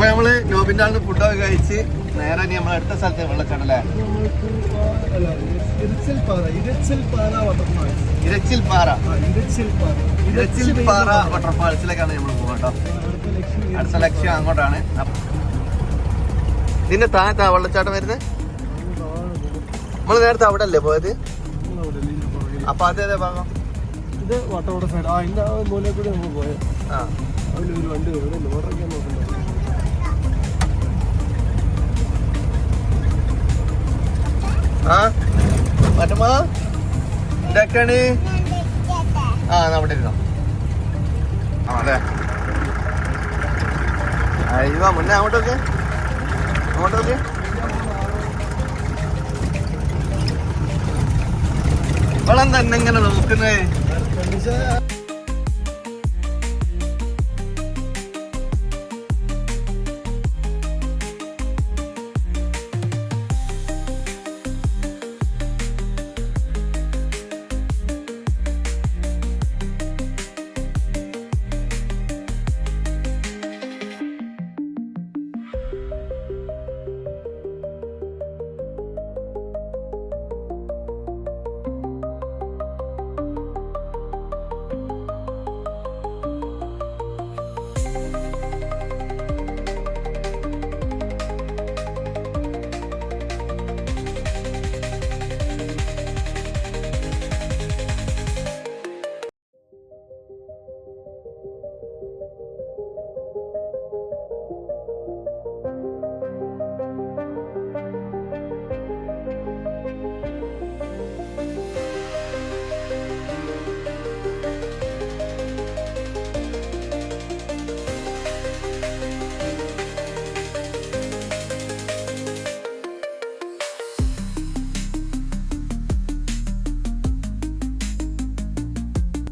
അപ്പൊ നമ്മൾ നോബിന്റെ ആളിന് ഫുഡൊക്കെ കഴിച്ച് നേരെ ഇനി നമ്മൾ അടുത്ത സ്ഥലത്ത് വെള്ളച്ചാട്ടല്ലേ അല്ല? ഇരച്ചിൽ പാറ ഇരച്ചിൽ പാറ വാട്ടർഫാൾസിലേക്കാണ് നമ്മൾ പോകട്ടോ അടുത്ത ലക്ഷ്യം അങ്ങോട്ടാണ്. ഇതിന്റെ താഴത്താ വെള്ളച്ചാട്ടം വരുന്നത് നമ്മൾ നേരത്തെ അവിടെ അല്ലേ പോയത്? അപ്പൊ അതേ ഭാഗം? ഇത് വട്ടവട സൈഡ് ആ ഇന്ന് ആ മൂലയിൽ കൂടി നമ്മൾ പോയത്. ആ. അതിലൊരു വണ്ടി ലോഡൊക്കെ നോക്കണ്ടോ ആ? മറ്റമാ ഇതൊക്കെയാണ്? ആ നമ്മുടെ ഇരുന്നോ. ആ അയ്യോ മുന്നേ അങ്ങോട്ടൊക്കെ അങ്ങോട്ടൊക്കെ ഇവളെന്താ ഇങ്ങനെ നോക്കുന്നേ?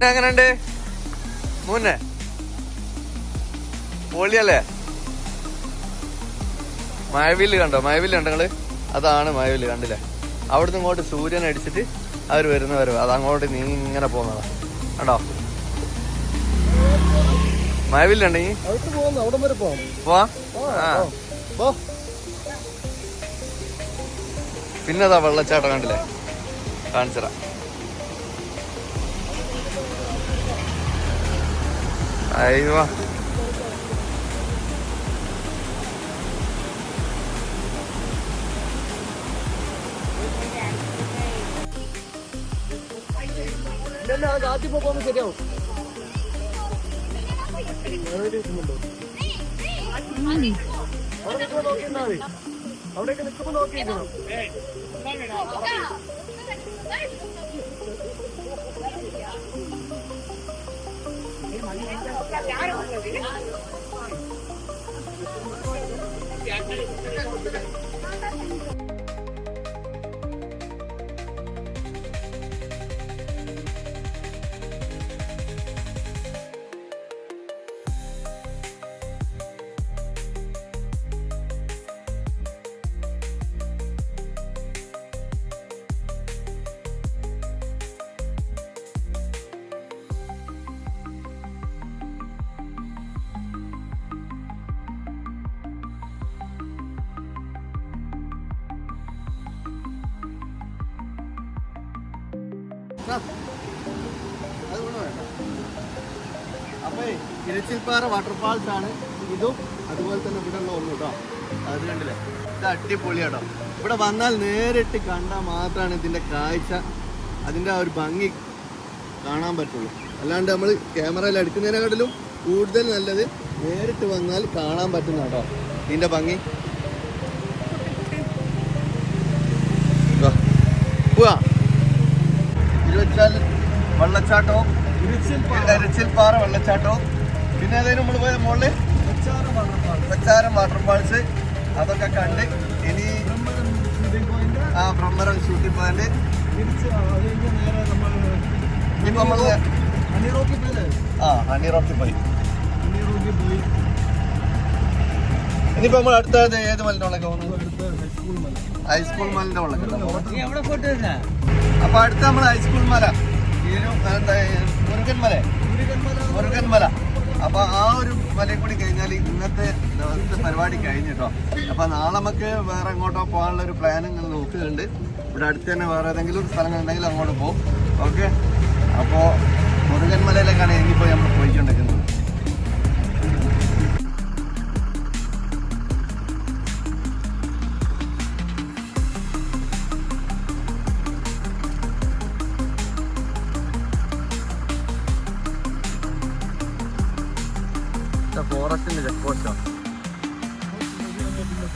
എങ്ങനെയുണ്ട്? മൂന്നെ പൊളിയല്ലേ? മഴവിൽ കണ്ടോ? മഴവിൽ കണ്ടോ നിങ്ങൾ? അതാണ് മഴവിൽ കണ്ടില്ലേ? അവിടുന്ന് ഇങ്ങോട്ട് സൂര്യൻ അടിച്ചിട്ട് അവർ വരുന്ന വരവ് അത് അങ്ങോട്ട് നീ ഇങ്ങനെ പോകുന്നതാ. കണ്ടോ? മഴവില്ലുണ്ടെങ്കിൽ അടുത്ത് പോകുന്നു അവിടെ വരെ പോവാം? പോവാ ആ പോ. പിന്നെ അതാ വെള്ളച്ചാട്ടം കണ്ടില്ലേ? കാണിച്ചറ അത് ആദ്യം പോകുമ്പോൾ ശരിയാവും? അവിടെ നിൽക്കുമ്പോൾ നോക്കിയിരുന്നാ മതി അവിടെയൊക്കെ നിൽക്കുമ്പോൾ നോക്കിയിരിക്കണം അപ്പൊ ഇരച്ചിൽപ്പാറ വാട്ടർഫാൾസ് ആണ് ഇതും. അതുപോലെ തന്നെ ഇവിടെ ഉള്ള ഒന്നും കേട്ടോ അത് കണ്ടില്ലേ? ഇത് അടിപൊളിയാട്ടോ ഇവിടെ വന്നാൽ നേരിട്ട് കണ്ടാൽ മാത്രമാണ് ഇതിന്റെ കാഴ്ച അതിന്റെ ആ ഒരു ഭംഗി കാണാൻ പറ്റുള്ളൂ. അല്ലാണ്ട് നമ്മൾ ക്യാമറയിൽ എടുക്കുന്നതിനെക്കാട്ടിലും കൂടുതൽ നല്ലത് നേരിട്ട് വന്നാൽ കാണാൻ പറ്റുന്ന കേട്ടോ ഇതിന്റെ ഭംഗി. പോവാ വെള്ളച്ചാട്ടവും റിച്ചിൽപ്പാറ വെള്ളച്ചാട്ടവും പിന്നെ ഏതായാലും നമ്മൾ പോയ മുകളിൽ പച്ചാറ് വാട്ടർ ഫാൾസ്. അതൊക്കെ കണ്ട് ഇനി ആ ബ്രഹ്മരം ഷൂട്ടിംഗ് പോയിന്റ് നമ്മൾ ആ ഹണി റോക്കിൽ പോയി. ഇനിയിപ്പോ നമ്മൾ അടുത്ത ഏത് മലിന്റെ ഉള്ളൊക്കെ ഹൈസ്കൂൾ മല. ഹൈസ്കൂൾ മലിന്റെ ഉള്ളൊക്കെ അപ്പൊ അടുത്ത നമ്മൾ ഹൈസ്കൂൾ മല. ഒരു എന്താ മുരുകൻ മല മുരുകൻ മല മുരുകൻ മല അപ്പൊ ആ ഒരു മലയിൽ കൂടി കഴിഞ്ഞാൽ ഇന്നത്തെ ദിവസത്തെ പരിപാടി കഴിഞ്ഞു കേട്ടോ അപ്പൊ നാളെ നമുക്ക് വേറെ എങ്ങോട്ടോ പോകാനുള്ള ഒരു പ്ലാൻ ഇങ്ങനെ നോക്കുന്നുണ്ട്. ഇവിടെ അടുത്ത് തന്നെ വേറെ ഏതെങ്കിലും സ്ഥലങ്ങൾ ഉണ്ടെങ്കിൽ അങ്ങോട്ട് പോകും ഓക്കെ അപ്പോ മുരുകൻമലയിലേക്കാണ് ഇനിയിപ്പോൾ നമ്മൾ പോയിക്കൊണ്ടിരിക്കുന്നത്.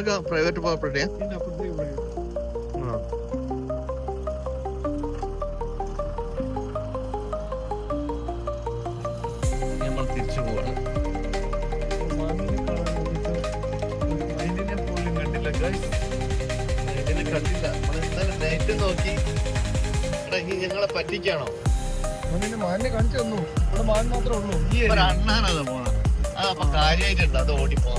ഇതൊക്കെ പ്രൈവറ്റ് പ്രോപ്പർട്ടിയാ നമ്മൾ തിരിച്ചു പോവാണ്. പോലും കണ്ടില്ല കണ്ടില്ല നമ്മൾ നൈറ്റ് നോക്കി. എടാ, ഇനി ഞങ്ങളെ പറ്റിക്കാണോ? മാനിനെ കാണിച്ചു തന്നു. ഇവിടെ മാൻ മാത്രമേ ഉള്ളൂ. ഈ ഒരു അണ്ണാനത് പോണ. അതപ്പൊ കാര്യമായിട്ടുണ്ട്. അത് ഓടിപ്പോ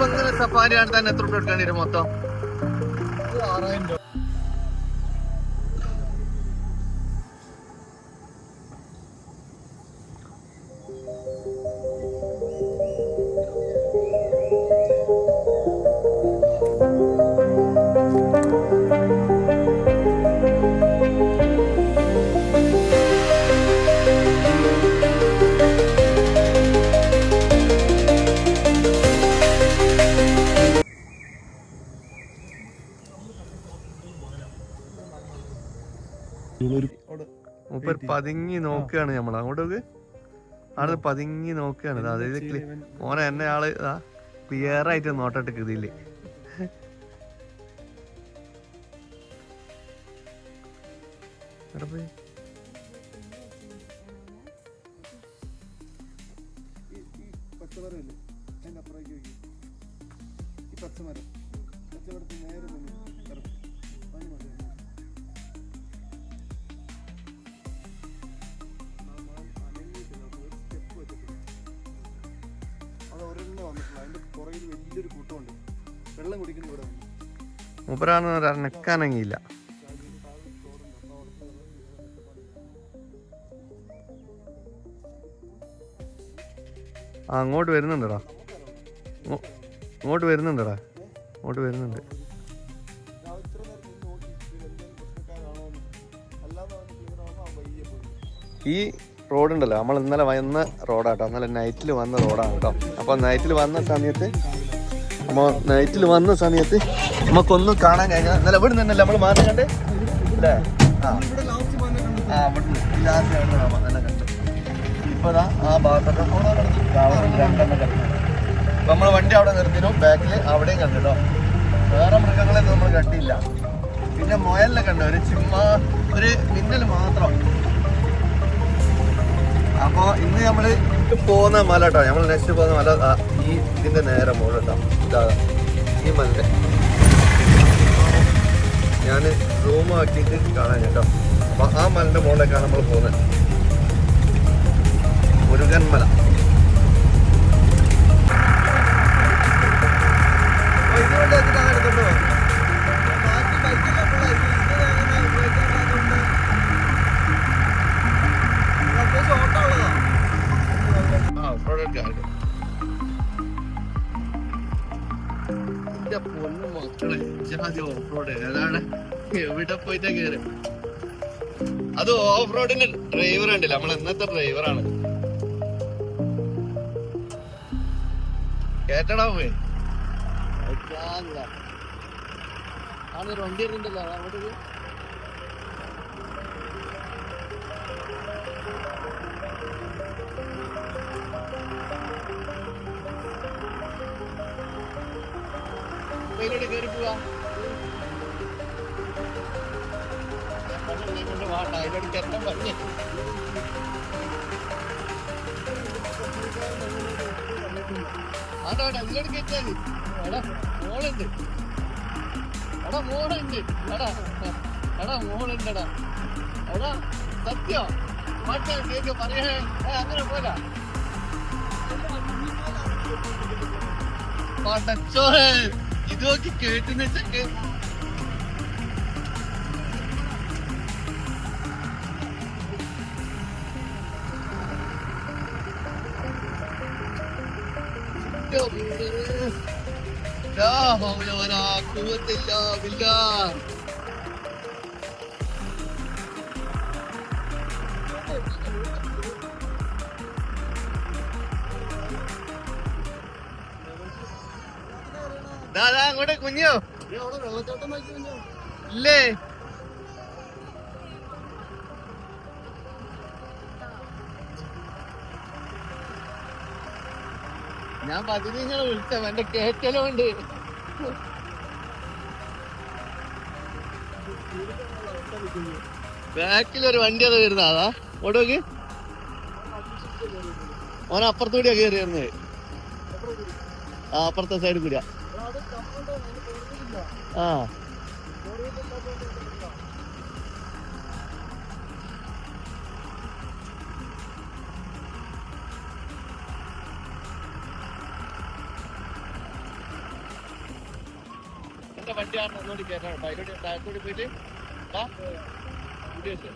ഇതിപ്പോ ഇങ്ങനെ സഫാരി തന്നെ എത്ര എടുക്കേണ്ടി വരും മൊത്തം? ആറായിരം രൂപ. മൂപ്പർ പതുങ്ങി നോക്കുകയാണ് നമ്മൾ അങ്ങോട്ടേക്ക്. ആൾ പതുങ്ങി നോക്കുകയാണ്. അതായത് മോനെ ഓനെ എന്നെ ആൾ ക്ലിയർ ആയിട്ട് നോട്ടട്ട് കൃതിയിൽ എവിടെ പോയി? വലിയൊരു കൂട്ടമുണ്ട്. വെള്ളം ഇവിടെ ആ അങ്ങോട്ട് വരുന്നുണ്ടടാ. അങ്ങോട്ട് വരുന്നുണ്ടടാ. ഇങ്ങോട്ട് വരുന്നുണ്ട്. ഈ റോഡ് ഉണ്ടല്ലോ നമ്മൾ ഇന്നലെ വന്ന റോഡാട്ടോ. ഇന്നലെ നൈറ്റിൽ വന്ന റോഡാണ് കേട്ടോ. അപ്പോൾ നൈറ്റിൽ വന്ന സമയത്ത് നമ്മൾ നൈറ്റിൽ വന്ന സമയത്ത് നമുക്കൊന്നും കാണാൻ കഴിഞ്ഞാൽ ഇന്നലെ ഇവിടെ നിന്നല്ലേ നമ്മൾ മാറി കണ്ടേ? അല്ലേ ആ. അവിടെ ആ ഭാഗത്തൊക്കെ നമ്മൾ വണ്ടി അവിടെ നിർത്തിനു ബാക്കിൽ അവിടെയും കണ്ടിട്ടോ വേറെ മൃഗങ്ങളെ നമ്മൾ കണ്ടില്ല. പിന്നെ മുയലിനെ കണ്ടു. ഒരു ചിമ്മ ഒരു മിന്നൽ മാത്രം. അപ്പോ ഇന്ന് നമ്മൾ പോകുന്ന മല കേട്ടോ നമ്മൾ നെക്സ്റ്റ് പോകുന്ന മല ഈ ഇതിന്റെ നേരെ മുകളിൽ ഇതാ ഈ മലന്റെ ഞാൻ റൂം ആക്കിയിട്ട് കാണാൻ കേട്ടോ അപ്പൊ ആ മലന്റെ മുകളിലേക്കാണ് നമ്മൾ പോകുന്നത് മുരുകൻ മല. ഇതുകൊണ്ട് ഇത് അങ്ങനെ. ജാതി ഓഫ് റോഡ് ഏതാണ് എവിടെ പോയിട്ടാ കേറി. അത് ഓഫ് റോഡിന്റെ ഡ്രൈവർ ഉണ്ടല്ലോ നമ്മൾ ഇന്നത്തെ ഡ്രൈവറാണ് കേട്ടടാ പോയി ആണൊരു വണ്ടി കയറി പോവാ. വാട്ടാ അതിലൂടെ കയറ്റാൻ പറഞ്ഞു ആടാ ആടാ ഇതിലൂടെ കയറ്റാ മതി എടാ മോളുണ്ട്. എടാ മോളുണ്ട്. എടാ എടാ മോളുണ്ടടാ. എടാ സത്യോ? മാറ്റാ കേക്ക് പറയേ. ഏ, അങ്ങനെ പോലെ പടച്ചോനെ ഇതൊക്കെ കേട്ടെന്ന് വെച്ചൊക്കെ لا حول ولا قوة إلا بالله ദാ ദാ അങ്ങോട്ട് കുഞ്ഞോ വെള്ളച്ചാട്ടം നോക്കി കഴിഞ്ഞോ ഇല്ലേ ഞാൻ പതിനഞ്ചാണ് വിളിച്ചത്. എന്റെ കേറ്റലും ഉണ്ട് ബാക്കിൽ ഒരു വണ്ടി അത് വരുന്ന അതാ. ഓടോക്ക് ഓൻ അപ്പുറത്തൂടിയാ കയറി വരുന്നത് ആ അപ്പുറത്തെ സൈഡിൽ കൂടിയാ. ആ. എന്റെ വണ്ടിയാണ് ഒന്നുകൂടി കയറ്റാണ് അതിലൂടെ താഴത്തോടി പോയിട്ട് വെച്ച്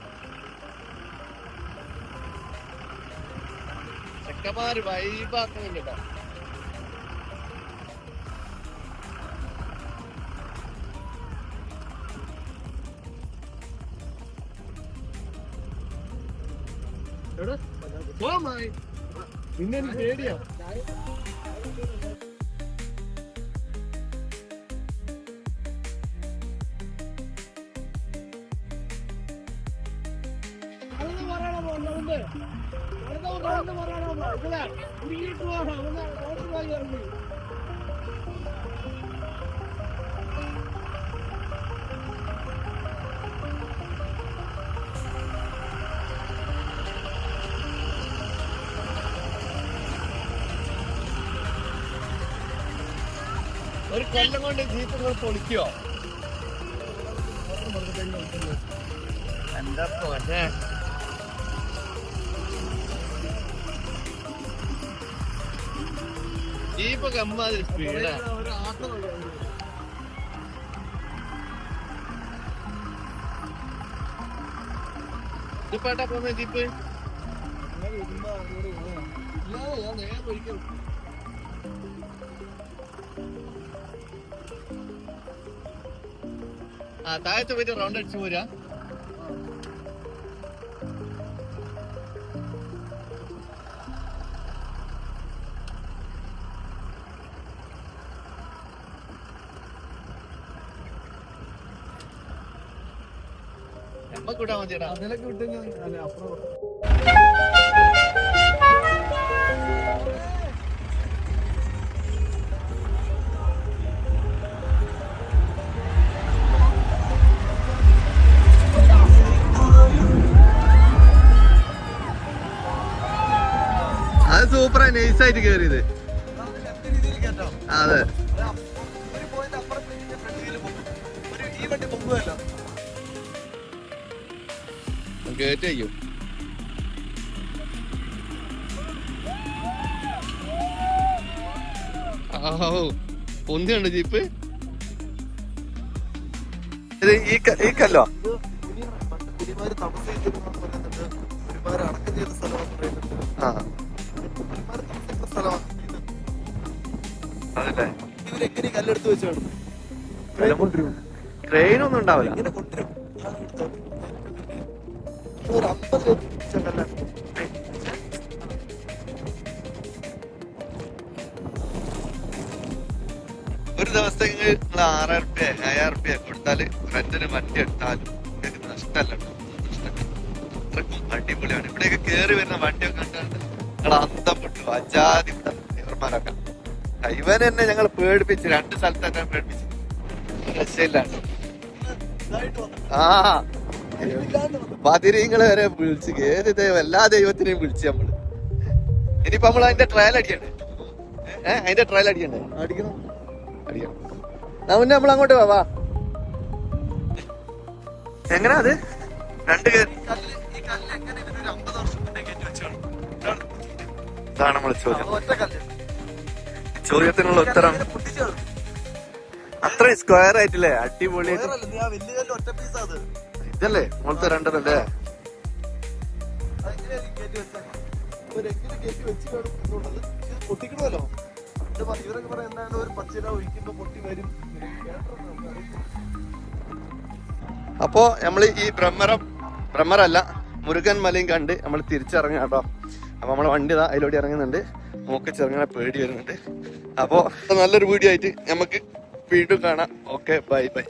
ചെക്കന്മാര് വൈബാക്കുന്നില്ല കേട്ടോ. എവിടെ പിന്നെ എനിക്ക് പേടിയാ. ഒരു കൊല്ലം കൊണ്ട് ജീപ്പ് നിങ്ങൾ പൊളിക്കോ? എന്താ പോലെ ഞാൻ നേരെ ഒരിക്കലും ആ. താഴത്ത് പോയിട്ട് റൗണ്ട് അടിച്ചു പോരാ നമ്മക്ക് വിടാൻ മതിയടാ അതിലൊക്കെ വിട്ട് ഞാൻ അല്ല അപ്പുറം അത് സൂപ്പറാ നൈസായിട്ട് കയറിയത് ലെഫ്റ്റ് രീതിയിൽ കേട്ടോ. അതെ. പറയുന്നുണ്ട് ആ പുലിമാര് ജീപ്പ്? സ്ഥലമാണ് ഇത് അതല്ലേ? ഇവരെങ്ങനെ ഈ കല്ലെടുത്ത് വെച്ചാണ് ട്രെയിൻ ഒന്നും ഉണ്ടാവില്ല. ഇങ്ങനെ കൊണ്ടുവരും ഒരു അമ്പത് ചെക്കല്ല ഒരു ദിവസം നിങ്ങൾ ആറായിരം റുപ്യ അയ്യായിരം റുപ്യ കൊടുത്താൽ റെന്റിന് വണ്ടി എടുത്താലും നിങ്ങൾക്ക് നഷ്ടമല്ല. അത്രക്കും അടിപൊളിയാണ്. ഇവിടെയൊക്കെ കേറി വരുന്ന വണ്ടിയൊക്കെ കണ്ടാണ്ട് നിങ്ങൾ അന്തപ്പെട്ടു. അജാതി ഡ്രൈവർമാരൊക്കെ ഇവൻ എന്നെ ഞങ്ങൾ പേടിപ്പിച്ച് രണ്ട് സ്ഥലത്തൊക്കെ തന്നെ പേടിപ്പിച്ചു. രക്ഷയില്ലാണ്ട് ആ. പതിരീങ്ങളെ വരെ വിളിച്ച് ഏത് ദൈവം എല്ലാ ദൈവത്തിനെയും വിളിച്ച് നമ്മൾ. ഇനിയിപ്പോ നമ്മൾ അതിന്റെ ട്രയൽ അടിക്കണ്ടേ? ഏഹ് അതിന്റെ ട്രയൽ അടിക്കണ്ടേ? അടിക്കണം. അടിക്കണം. മുന്നേ നമ്മൾ അങ്ങോട്ട് വാ, വാ. എങ്ങനാ അത്? രണ്ട് ഇതാണ് നമ്മളെ ചോദ്യം. ചോദ്യത്തിനുള്ള ഉത്തരം. അത്രയും സ്ക്വയർ ആയിട്ടില്ലേ? അടിപൊളിയായിട്ട്. ഇതല്ലേ? മോളത്തെ രണ്ടരല്ലേ പൊട്ടിക്കണമല്ലോ ഇവരൊക്കെ. അപ്പോ നമ്മൾ ഈ ബ്രഹ്മരം ബ്രഹ്മരല്ല മുരുകൻ മലയും കണ്ട് നമ്മൾ തിരിച്ചിറങ്ങുക കേട്ടോ. അപ്പൊ നമ്മളെ വണ്ടി ഇതാ അതിലൂടെ ഇറങ്ങുന്നുണ്ട്. മൂക്ക് ചെറുങ്ങനെ പേടി വരുന്നുണ്ട്. അപ്പോ നല്ലൊരു വീഡിയോ ആയിട്ട് നമുക്ക് വീണ്ടും കാണാം. Okay bye bye.